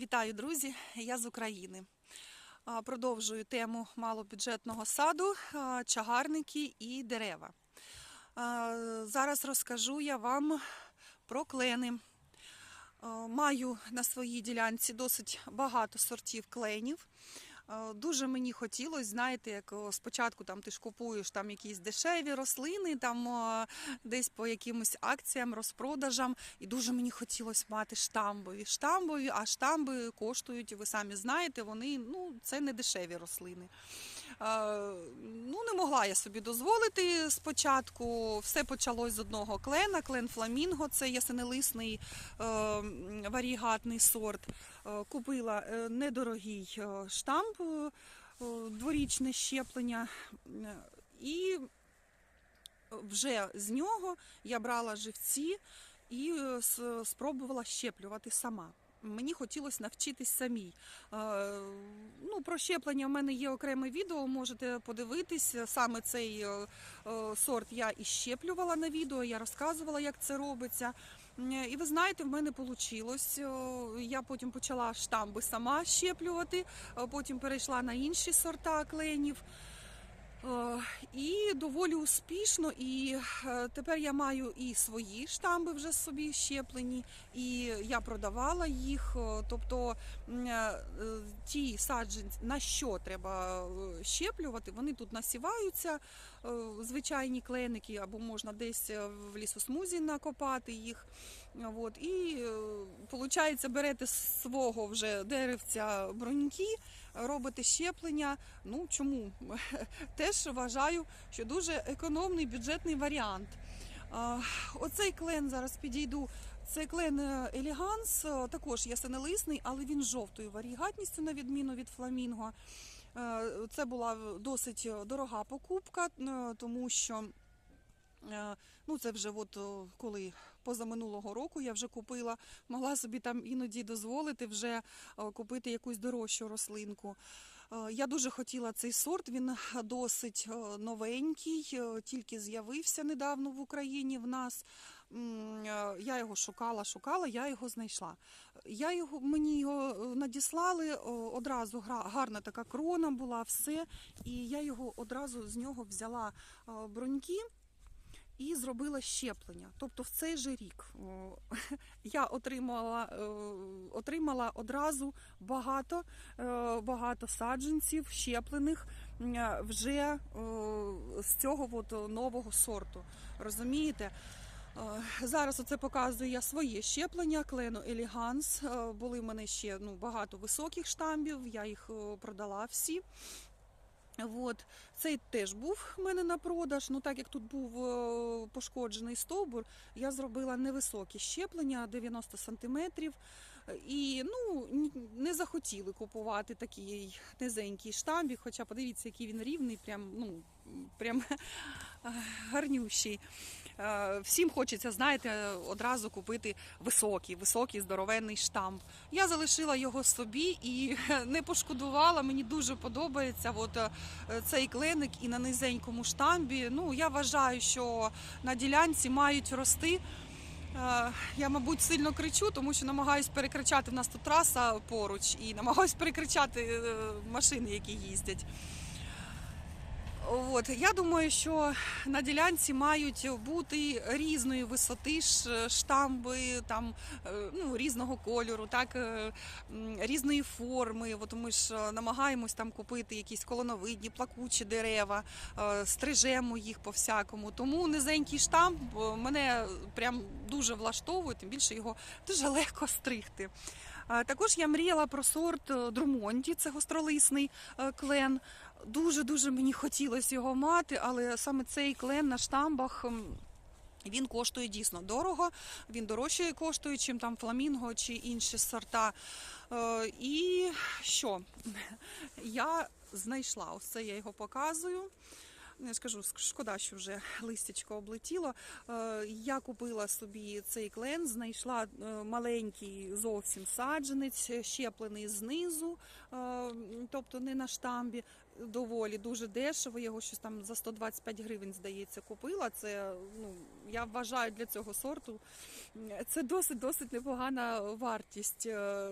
Вітаю, друзі! Я з України. Продовжую тему малобюджетного саду, чагарники і дерева. Зараз розкажу я вам про клени. Маю на своїй ділянці досить багато сортів кленів. А, Дуже мені хотілося, знаєте, як спочатку там ти ж купуєш там якісь дешеві рослини, там десь по якимось акціям, розпродажам. І дуже мені хотілося мати штамбові. Штамбові, а штамби коштують, ви самі знаєте, вони ну, це не дешеві рослини. Е, ну, не могла я собі дозволити спочатку. Все почалось з одного клена. Клен Фламінго, це ясенелисний е, варігатний сорт. Е, Купила недорогий штамп, дворічне щеплення. І вже з нього я брала живці і спробувала щеплювати сама. Мені хотілося навчитись самій. Е, Ну, про щеплення в мене є окреме відео, можете подивитись. Саме цей е, е, сорт я і щеплювала на відео, я розказувала, як це робиться. І ви знаєте, в мене вийшло. Я потім почала штамби сама щеплювати, потім перейшла на інші сорта кленів. Е, І доволі успішно. І е, тепер я маю і свої штамби вже собі щеплені, і я продавала їх. Е, Тобто ті саджанці, на що треба щеплювати, вони тут насіваються, звичайні кленики, або можна десь в лісосмузі накопати їх. От, і виходить, берете з свого вже деревця броньки, робите щеплення. Ну чому? Теж вважаю, що дуже економний бюджетний варіант. Оцей клен зараз підійду. Це клен е, Еліганс, е, також ясенелисний, але він жовтою варігатністю, на відміну від фламінго. Е, Це була досить дорога покупка, е, тому що е, ну, це вже от коли позаминулого року я вже купила, могла собі там іноді дозволити вже е, купити якусь дорожчу рослинку. Е, Я дуже хотіла цей сорт, він досить е, новенький, тільки з'явився недавно в Україні в нас. Я його шукала, шукала, я його знайшла. Я його, мені його надіслали, одразу гарна така крона була, все. І я його одразу з нього взяла броньки і зробила щеплення. Тобто в цей же рік я отримала, е, отримала одразу багато, е, багато саджанців щеплених е, вже з цього от нового сорту. Розумієте? Зараз оце показую я своє щеплення, клену Еліганс. Були в мене ще ну, багато високих штамбів, я їх продала всі. От. Цей теж був в мене на продаж. Ну так як тут був е, пошкоджений стовбур, я зробила невисокі щеплення 90 сантиметрів. І ну не захотіли купувати такий низенький штамбік, хоча подивіться, який він рівний, прям ну прям гарнющий. Е, Всім хочеться, знаєте, одразу купити високий, високий, здоровенний штамп. Я залишила його собі і не пошкодувала. Мені дуже подобається от е, цей кленик і на низенькому штамбі. Ну, я вважаю, що на ділянці мають рости. Е, Я, мабуть, сильно кричу, тому що намагаюсь перекричати. В нас тут траса поруч, і намагаюсь перекричати е, машини, які їздять. От я думаю, що на ділянці мають бути різної висоти штамби, там е, ну різного кольору, так е, різної форми. От ми ж е, намагаємось там купити якісь колоновидні, плакучі дерева, стрижемо їх по всякому. Тому низенький штамп е, мене прям дуже влаштовує, тим більше його дуже легко стригти. Також я мріяла про сорт Друмонді, це гостролисний клен. Дуже дуже мені хотілося його мати, але саме цей клен на штамбах. Він коштує дійсно дорого, він дорожче коштує, чим там фламінго чи інші сорта. Е, І що? Я знайшла, ось я його показую. Я ж шкода, що вже листячко облетіло. Е, Я купила собі цей клен, знайшла е, маленький зовсім саджанець, щеплений знизу, тобто не на штамбі. Доволі дуже дешево. Його щось там за 125 гривень, здається, купила. Це ну я вважаю для цього сорту. Це досить досить непогана вартість. Е,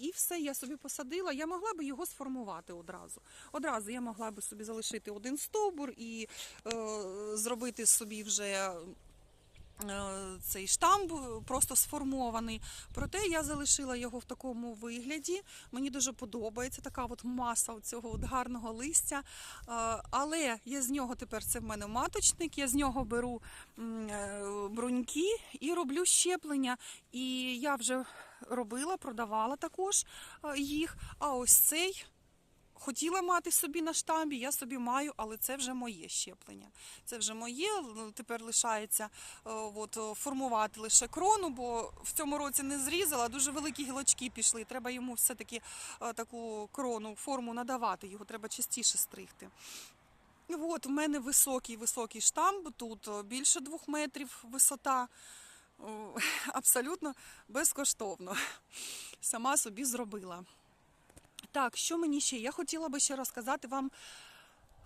І все, я собі посадила. Я могла би його сформувати одразу. Одразу я могла би собі залишити один стовбур і е, зробити собі вже. Е, Цей штамб е, просто сформований. Проте я залишила його в такому вигляді. Мені дуже подобається така от маса цього от гарного листя. Е, Але я з нього тепер це в мене маточник. Я з нього беру бруньки і роблю щеплення. І я вже робила, продавала також їх. А ось цей. Хотіла мати собі на штамбі, я собі маю, але це вже моє щеплення. Це вже моє. Тепер лишається е, от, е, формувати лише крону, бо в цьому році не зрізала, дуже великі гілочки пішли. Треба йому все-таки е, таку крону, форму надавати, його треба частіше стригти. От в мене високий високий штамб, тут більше двох метрів висота. Абсолютно безкоштовно. Сама собі зробила. Так, що мені ще? Я хотіла би ще розказати вам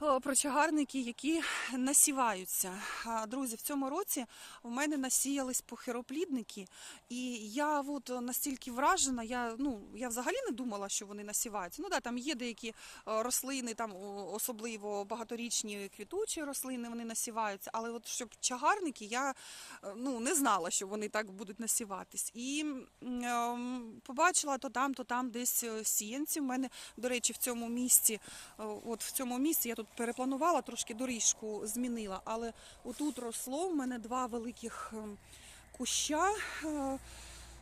про чагарники, які насіваються. Друзі, в цьому році в мене насіялись похироплідники, і я от настільки вражена, я, ну, я взагалі не думала, що вони насіваються. Ну да, там є деякі е, рослини, там особливо багаторічні квітучі рослини, вони насіваються, але от щоб чагарники, я е, ну, не знала, що вони так будуть насіватись. І ем, побачила то там, то там десь е, сіянці. У мене, до речі, в цьому місці, от в цьому місці я тут перепланувала, трошки доріжку змінила, але отут росло в мене два великих ем, куща. е,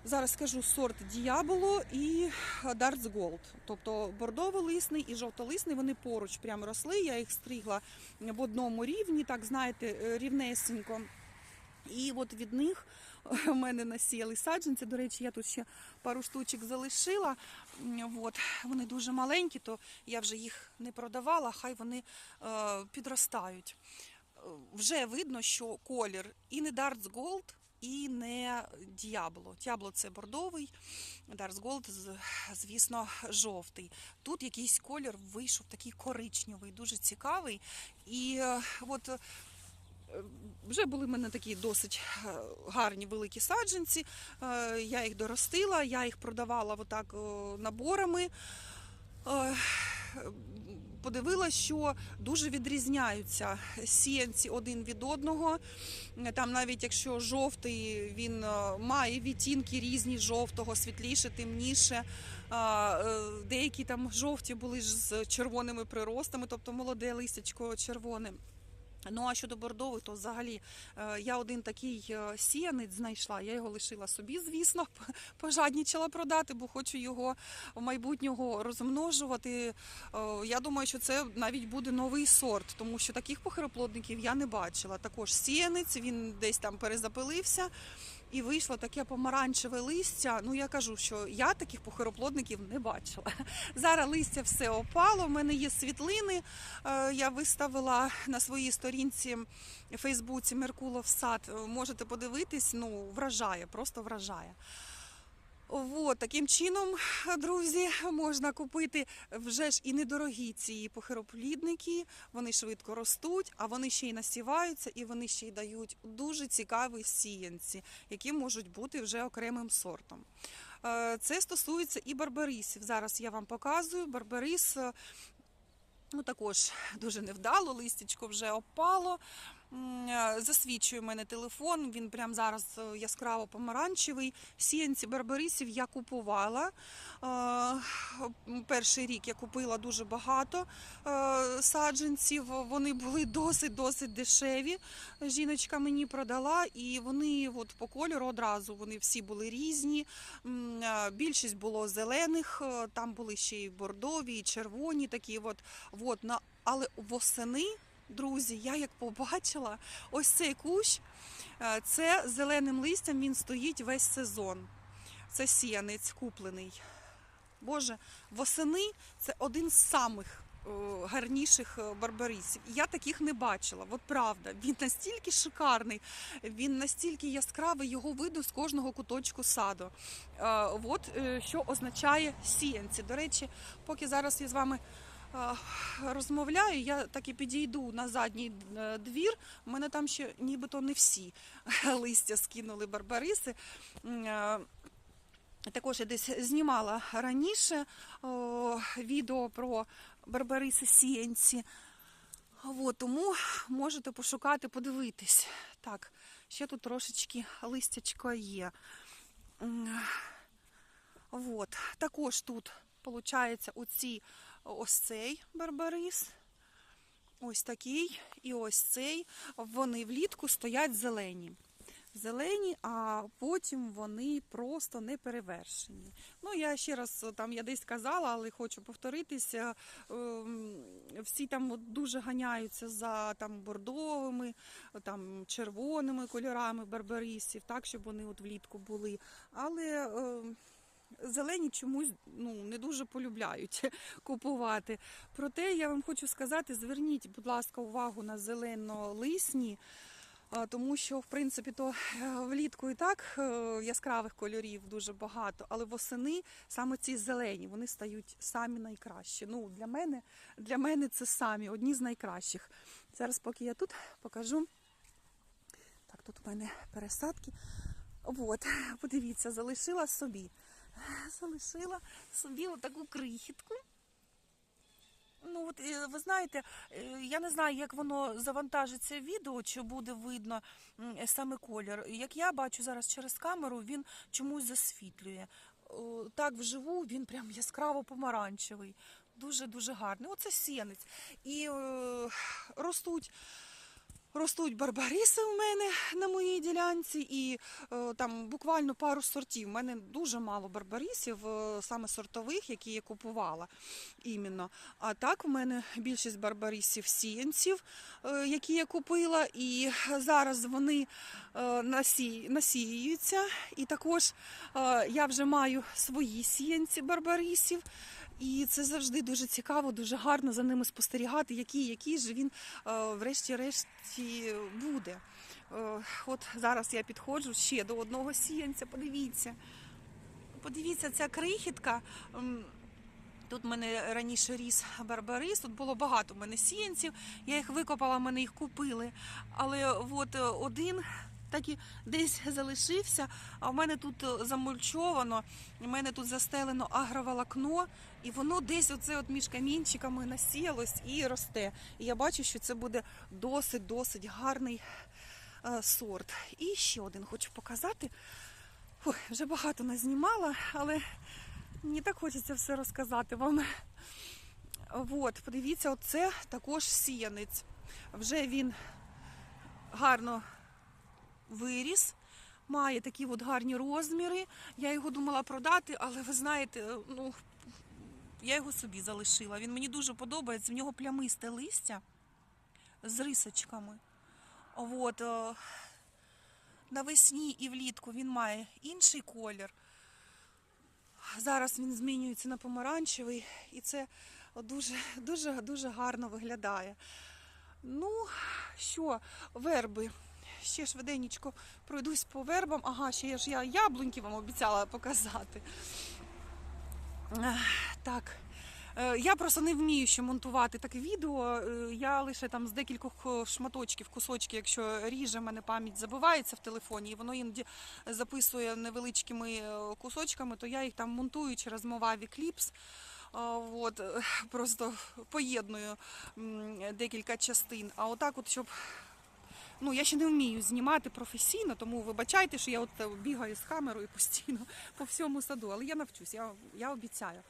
Зараз скажу сорт Діаболо і Darts Gold. Тобто бордово-лисний і жовтолисний, вони поруч прямо росли. Я їх стригла в одному рівні, так знаєте, е, рівнесенько. І от від них у мене насіяли саджанці. До речі, я тут ще пару штучок залишила. От. Вони дуже маленькі, то я вже їх не продавала, хай вони е, підростають. Е, Вже видно, що колір і не Darts Gold, і не Діабло. Діабло це бордовий, Darts Gold, звісно, жовтий. Тут якийсь колір вийшов такий коричневий, дуже цікавий. І е, от вже були в мене такі досить е, гарні великі саджанці. Е, Я їх доростила, я їх продавала отак наборами. Е, Подивилася, що дуже відрізняються сіянці один від одного. Там навіть якщо жовтий, він має відтінки різні жовтого, світліше, темніше. Деякі там жовті були ж з червоними приростами, тобто молоде листячко червоне. Ну а щодо бордових, то взагалі е, я один такий е, сіянець знайшла. Я його лишила собі, звісно, пожаднічала продати, бо хочу його в майбутнього розмножувати. Е, Я думаю, що це навіть буде новий сорт, тому що таких похироплодників я не бачила. Також сіянець, він десь там перезапилився. І вийшло таке помаранчеве листя. Ну я кажу, що я таких похироплодників не бачила. Зараз листя все опало. У мене є світлини. Е, Я виставила на своїй сторінці в Фейсбуці Меркулов сад. Е, Можете подивитись, ну вражає, просто вражає. От, таким чином, друзі, можна купити вже ж і недорогі ці похироплідники. Вони швидко ростуть, а вони ще й насіваються, і вони ще й дають дуже цікаві сіянці, які можуть бути вже окремим сортом. Е, Це стосується і барбарисів. Зараз я вам показую. Барбарис е, ну, також дуже невдало, листячко вже опало. Е, Засвічує мене телефон, він прямо зараз е, яскраво помаранчевий. Сіянці барбарисів я купувала. Е, Перший рік я купила дуже багато саджанців. Вони були досить-досить дешеві. Жіночка мені продала, і вони от по кольору одразу вони всі були різні. Більшість було зелених, там були ще й бордові, і червоні такі. От, от, але восени. Друзі, я як побачила ось цей кущ, е, це зеленим листям він стоїть весь сезон. Це сіянець куплений. Боже, восени це один з самих е, гарніших е, барбарисів. Я таких не бачила. От правда, він настільки шикарний, він настільки яскравий, його видно з кожного куточку саду. От що означає сіянці. До речі, поки зараз я з вами розмовляю, я так і підійду на задній е, двір. У мене там ще нібито не всі листя скинули барбариси. Е, Також я десь знімала раніше о, відео про барбариси сіянці. От, тому можете пошукати, подивитись. Так, ще тут трошечки листячко є. От. Також тут, виходить, оці, ось цей барбарис, ось такий і ось цей. Вони влітку стоять зелені. Зелені, а потім вони просто не перевершені. Ну, я ще раз там я десь казала, але хочу повторитися. ем, Всі там дуже ганяються за там бордовими, там червоними кольорами барбарисів, так, щоб вони от влітку були. Але ем, зелені чомусь ну, не дуже полюбляють купувати. Проте я вам хочу сказати: зверніть, будь ласка, увагу на зелено-лисні. Тому що, в принципі, то е, влітку і так е, яскравих кольорів дуже багато, але восени саме ці зелені вони стають самі найкращі. Ну, для мене, для мене це самі одні з найкращих. Зараз, поки я тут покажу. Так, тут у мене пересадки. От, подивіться, залишила собі. Залишила собі отаку крихітку. Ну, от е, ви знаєте, е, я не знаю, як воно завантажиться відео, чи буде видно саме колір. Як я бачу зараз через камеру, він чомусь засвітлює. Так вживу він прям яскраво помаранчевий. Дуже дуже гарний. Оце сінець. І е, ростуть. Ростуть барбариси у мене на моїй ділянці, і е, там буквально пару сортів. У мене дуже мало барбарисів, е, саме сортових, які я купувала іменно. А так, у мене більшість барбарисів сіянців, е, які я купила, і зараз вони насіюються. І також я вже маю свої сіянці барбарисів. І це завжди дуже цікаво, дуже гарно за ними спостерігати, який, який же він е, врешті-решті буде. Е, от зараз я підходжу ще до одного сіянця. Подивіться. Подивіться, ця крихітка. Тут в мене раніше ріс барбарис, тут було багато в мене сіянців. Я їх викопала, мене їх купили. Але от е, один так і десь залишився, а в мене тут е, замульчовано, в мене тут застелено агроволокно, і воно десь оце от між камінчиками насіялось і росте. І я бачу, що це буде досить-досить гарний е, сорт. І ще один хочу показати. Ой, вже багато назнімала, але мені так хочеться все розказати вам. От, подивіться, оце також сіянець. Вже він гарно виріс, має такі от гарні розміри. Я його думала продати, але ви знаєте, ну, я його собі залишила. Він мені дуже подобається. В нього плямисте листя з рисочками. От, е, навесні і влітку він має інший колір. Зараз він змінюється на помаранчевий, і це дуже, дуже, дуже гарно виглядає. Ну, що, верби. Ще швиденько пройдусь по вербам. Ага, ще ж я яблуньки вам обіцяла показати. Так. Е, Я просто не вмію ще монтувати таке відео. Е, Я лише там з декількох е, шматочків, кусочків, якщо ріже, в мене пам'ять забивається в телефоні, і воно іноді записує невеличкими кусочками, то я їх там монтую через Movavi Clips. От, просто поєдную декілька частин. А отак, от, щоб Ну, я ще не вмію знімати професійно, тому вибачайте, що я от е, бігаю з камерою постійно по всьому саду, але я навчусь, я, я обіцяю.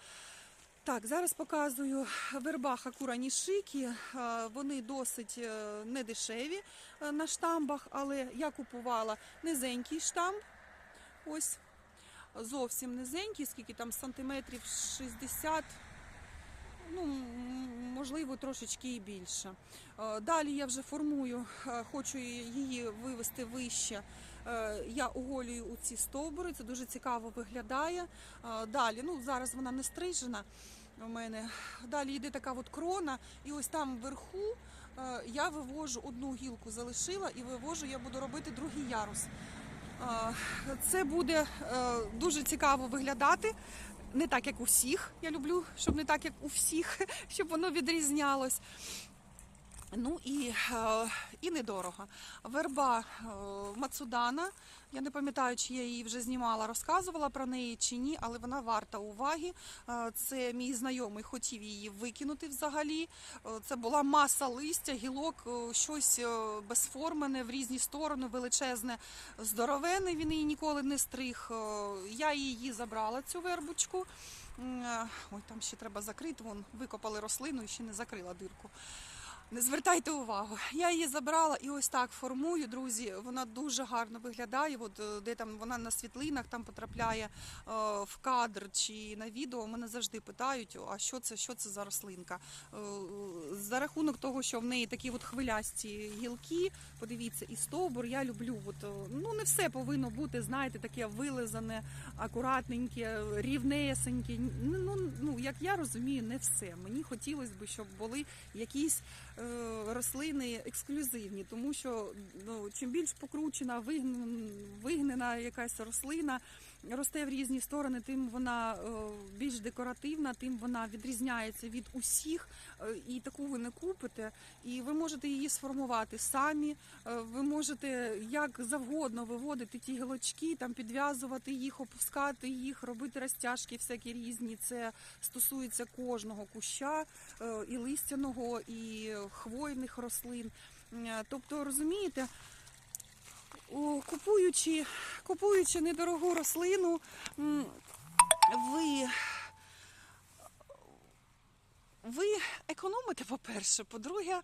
Так, зараз показую верба Хакура Нішикі. Е, Вони досить е, недешеві на штамбах, але я купувала низенький штамб. Ось зовсім низенький, скільки там сантиметрів 60 ну, можливо, трошечки і більше. Е, Далі я вже формую, е, хочу її вивести вище. Е, Я оголюю у ці стовбури, це дуже цікаво виглядає. Далі, ну зараз вона не стрижена у мене. Далі йде така от крона, і ось там вверху я вивожу одну гілку, залишила і вивожу, я буду робити другий ярус. Це буде дуже цікаво виглядати. Не так, як у всіх. Я люблю, щоб не так, як у всіх, щоб воно відрізнялось. Ну і, е, і недорого. Верба е, Мацудана. Я не пам'ятаю, чи я її вже знімала, розказувала про неї чи ні, але вона варта уваги. Е, Це мій знайомий хотів її викинути взагалі. Це була маса листя, гілок, щось безформене в різні сторони, величезне, здоровене. Він її ніколи не стриг. Я її забрала, цю вербочку. Ой, там ще треба закрити. Вон викопали рослину і ще не закрила дирку. Не звертайте увагу. Я її забрала і ось так формую, друзі. Вона дуже гарно виглядає. От е, де там вона на світлинах там потрапляє е, в кадр чи на відео. Мене завжди питають, а що це, що це за рослинка. Е, за рахунок того, що в неї такі от хвилясті гілки, подивіться, і стовбур я люблю. От, ну не все повинно бути, знаєте, таке вилизане, акуратненьке, рівнесеньке. Ну, ну, як я розумію, не все. Мені хотілося б, щоб були якісь рослини ексклюзивні, тому що ну, чим більш покручена, вигнена, якась рослина. Росте в різні сторони, тим вона е, більш декоративна, тим вона відрізняється від усіх, е, і таку ви не купите. І ви можете її сформувати самі. е, Ви можете як завгодно виводити ті гілочки, там підв'язувати їх, опускати їх, робити розтяжки всякі різні. Це стосується кожного куща, е, і листяного, і хвойних рослин. Е, Тобто, розумієте, купуючи, купуючи недорогу рослину, ви, ви економите, по-перше, по-друге,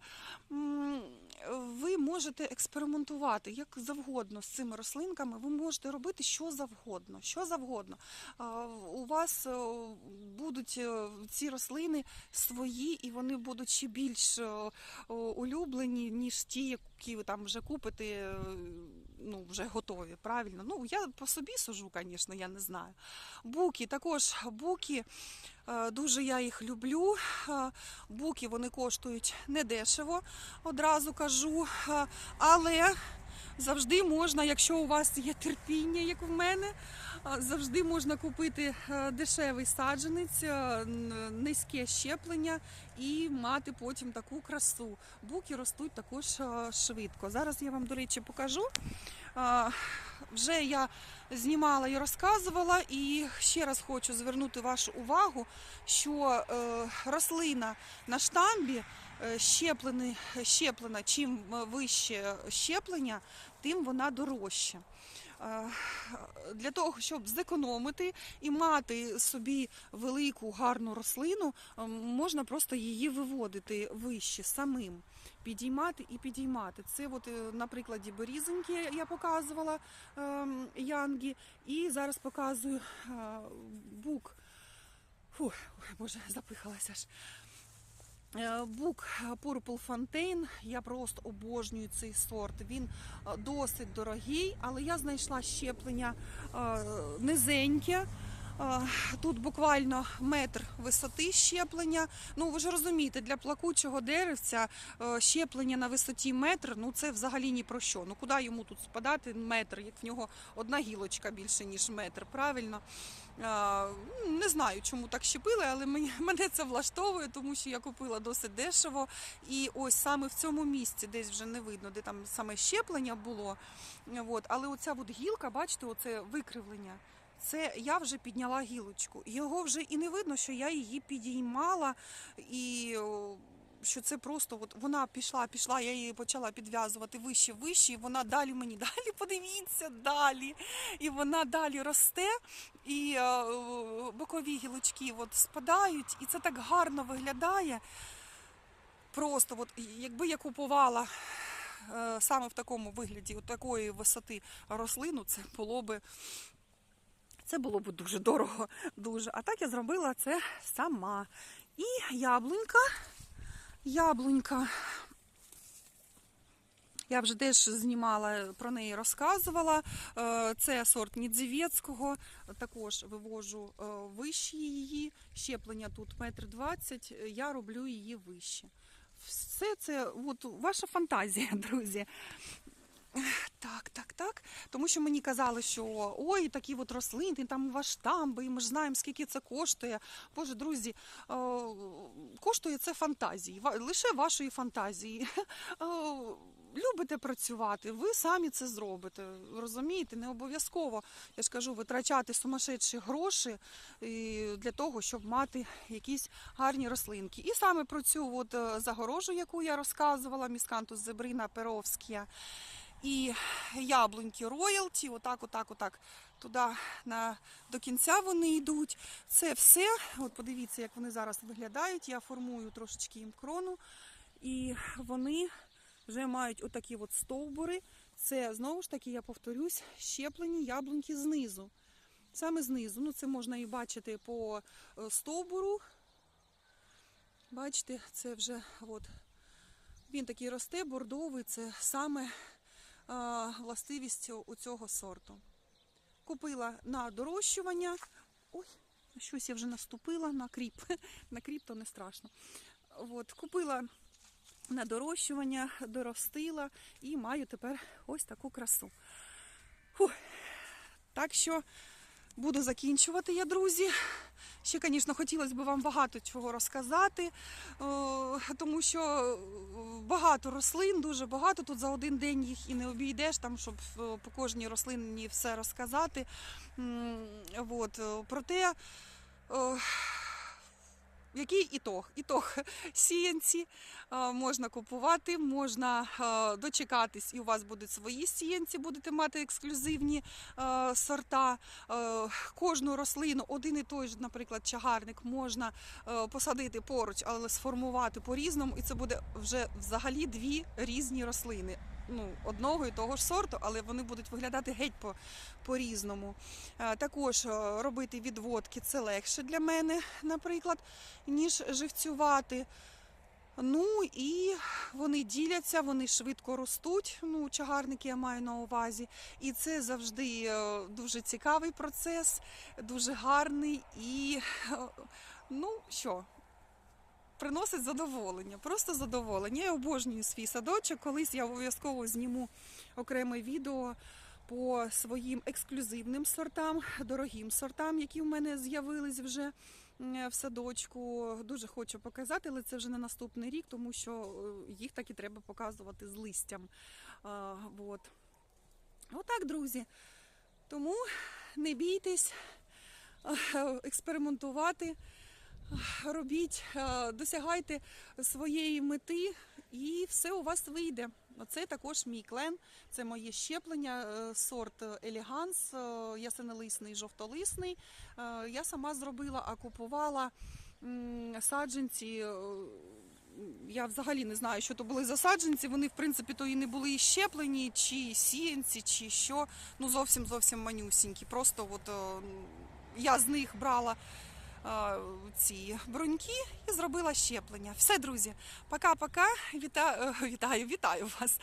можете експериментувати як завгодно з цими рослинками. Ви можете робити що завгодно. Що завгодно. У вас е, будуть е, ці рослини свої, і вони будуть ще більш е, улюблені, ніж ті, які ви там вже купите, ну, вже готові. Правильно? Ну, я по собі сужу, звісно, я не знаю. Буки, також буки. е, Дуже я їх люблю. Е, Буки вони коштують недешево, одразу кажу. Е, Але завжди можна, якщо у вас є терпіння, як в мене, завжди можна купити е, дешевий саджанець, е, низьке щеплення і мати потім таку красу. Буки ростуть також е, швидко. Зараз я вам, до речі, покажу. Вже я знімала і розказувала, і ще раз хочу звернути вашу увагу, що рослина на штамбі щеплений- щеплена, чим е, вище щеплення, тим вона дорожча. Е, Для того, щоб зекономити і мати собі велику гарну рослину, е, можна просто її виводити вище самим. Підіймати і підіймати. Це от е, на прикладі берізоньки я показувала ем, Янгі. І зараз показую е, бук. Фу, боже, запихалася ж. Е, Бук Purple Fontaine. Я просто обожнюю цей сорт. Він е, досить дорогий, але я знайшла щеплення е, низеньке. Тут буквально метр висоти щеплення. Ну ви ж розумієте, для плакучого деревця щеплення на висоті метр, ну це взагалі ні про що. Ну куди йому тут спадати метр, як в нього одна гілочка більше ніж метр, правильно? Не знаю, чому так щепили, але мене це влаштовує, тому що я купила досить дешево. І ось саме в цьому місці, десь вже не видно, де там саме щеплення було. От. Але оця от гілка, бачите, оце викривлення. Це я вже підняла гілочку. Його вже і не видно, що я її підіймала, і що це просто от вона пішла, пішла, я її почала підв'язувати вище, вище, і вона далі мені далі, подивіться, далі. І вона далі росте, і е, бокові гілочки от спадають, і це так гарно виглядає. Просто, от, якби я купувала е, саме в такому вигляді, от такої висоти рослину, це було би. Це було б дуже дорого, дуже. А так я зробила це сама. І яблунька. Яблунька. Я вже теж знімала про неї, розказувала. Е, Це сорт Нідзівецького. Також вивожу е, вище її. Щеплення тут метр двадцять. Я роблю її вище. Все це от, ваша фантазія, друзі. Так, так, так. Тому що мені казали, що ой, такі от рослини, там у вас штамби, і ми ж знаємо, скільки це коштує. Боже, друзі, е, коштує це фантазії, лише вашої фантазії. Е, Любите працювати, ви самі це зробите. Розумієте, не обов'язково, я ж кажу, витрачати сумасшедші гроші для того, щоб мати якісь гарні рослинки. І саме про цю от е, загорожу, яку я розказувала, міскантус зебрина перовська, і яблуньки роялті, отак, отак, отак. Туди на, до кінця вони йдуть. Це все. От подивіться, як вони зараз виглядають. Я формую трошечки їм крону. І вони вже мають отакі от стовбури. Це знову ж таки, я повторюсь, щеплені яблуньки знизу. Саме знизу. Ну, це можна і бачити по е, стовбуру. Бачите, це вже от. Він такий росте, бордовий, це саме властивість у цього сорту. Купила на дорощування. Ой, щось я вже наступила на кріп. На кріп то не страшно. От, купила на дорощування, доростила і маю тепер ось таку красу. Фух. Так що буду закінчувати я, друзі. Ще, звісно, хотілося б вам багато чого розказати, тому що е, багато рослин, дуже багато. Тут за один день їх і не обійдеш, там, щоб е, по кожній рослині все розказати. От. е, Проте, е, який ітог? Ітог сіянці можна купувати, можна дочекатись, і у вас будуть свої сіянці, будете мати ексклюзивні сорта. Кожну рослину, один і той ж, наприклад, чагарник можна посадити поруч, але сформувати по-різному, і це буде вже взагалі дві різні рослини. Ну, одного і того ж сорту, але вони будуть виглядати геть по, по-різному. Е, Також е, робити відводки це легше для мене, наприклад, ніж живцювати. Ну і вони діляться, вони швидко ростуть. Ну, чагарники я маю на увазі. І це завжди е, дуже цікавий процес, дуже гарний і ну що. Приносить задоволення, просто задоволення. Я обожнюю свій садочок. Колись я обов'язково зніму окреме відео по своїм ексклюзивним сортам, дорогим сортам, які в мене з'явились вже в садочку. Дуже хочу показати, але це вже на наступний рік, тому що е, їх так і треба показувати з листям. От. Отак, друзі. Тому не бійтесь е, експериментувати робіть, е, досягайте своєї мети, і все у вас вийде. Оце також мій клен, це моє щеплення, е, сорт елеганс, е, ясенолисний, жовтолисний. Е, Я сама зробила, а купувала саджанці. Я взагалі не знаю, що то були за саджанці. Вони, в принципі, то і не були і щеплені, чи сіянці, чи що. Ну зовсім зовсім манюсінькі. Просто от я з них брала ці бруньки і зробила щеплення. Все, друзі, пока-пока. Е, Вітаю, вітаю вас.